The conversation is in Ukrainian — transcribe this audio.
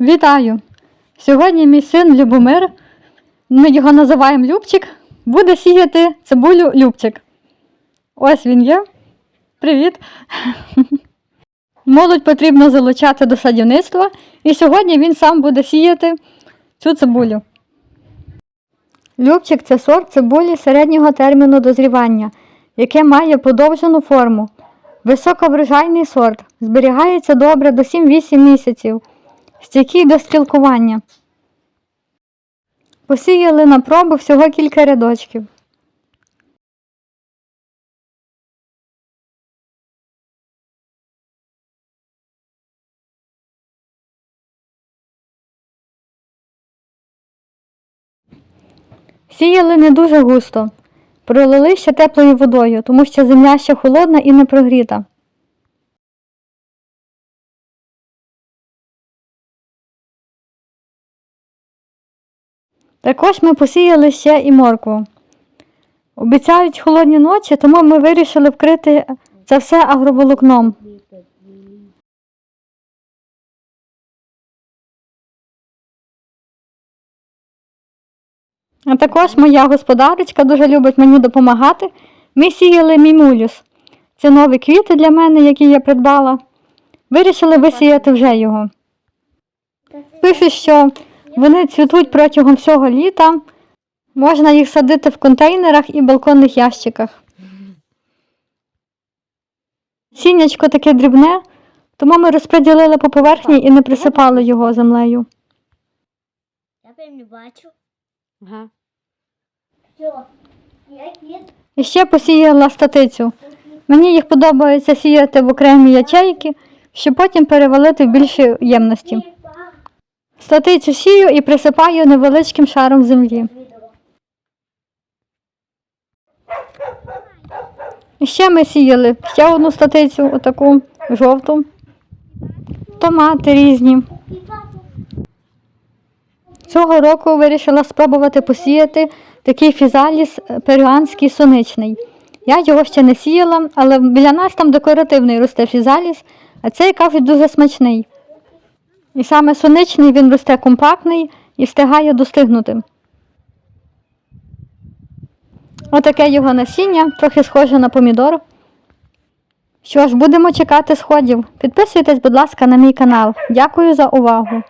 Вітаю! Сьогодні мій син Любомир, ми його називаємо Любчик, буде сіяти цибулю Любчик. Ось він є. Привіт! Молодь потрібно залучати до садівництва, і сьогодні він сам буде сіяти цю цибулю. Любчик це сорт цибулі середнього терміну дозрівання, яке має подовжену форму. Високоврожайний сорт, зберігається добре до 7-8 місяців, стійкий до стрілкування. Посіяли на пробу всього кілька рядочків. Сіяли не дуже густо. Пролили ще теплою водою, тому що земля ще холодна і не прогріта. Також ми посіяли ще і моркву. Обіцяють холодні ночі, тому ми вирішили вкрити це все агроволокном. А також моя господарочка дуже любить мені допомагати. Ми сіяли мімулюс. Це нові квіти для мене, які я придбала. Вирішили висіяти вже його. Пишуть, що вони цвітуть протягом всього літа. Можна їх садити в контейнерах і балконних ящиках. Сіннячко таке дрібне, тому ми розподілили по поверхні і не присипали його землею. Я прям не бачу. Ага. І ще посіяла статицю. Мені їх подобається сіяти в окремі ячейки, щоб потім перевалити в більші ємності. Статицю сію і присипаю невеличким шаром землі. І ще ми сіяли ще одну статицю, отаку жовту. Томати різні. Цього року вирішила спробувати посіяти такий фізаліс перуанський соничний. Я його ще не сіяла, але біля нас там декоративний росте фізаліс, а цей кажуть дуже смачний. І саме соничний він росте компактний і встигає достигнути. Отаке його насіння, трохи схоже на помідор. Що ж, будемо чекати сходів. Підписуйтесь, будь ласка, на мій канал. Дякую за увагу.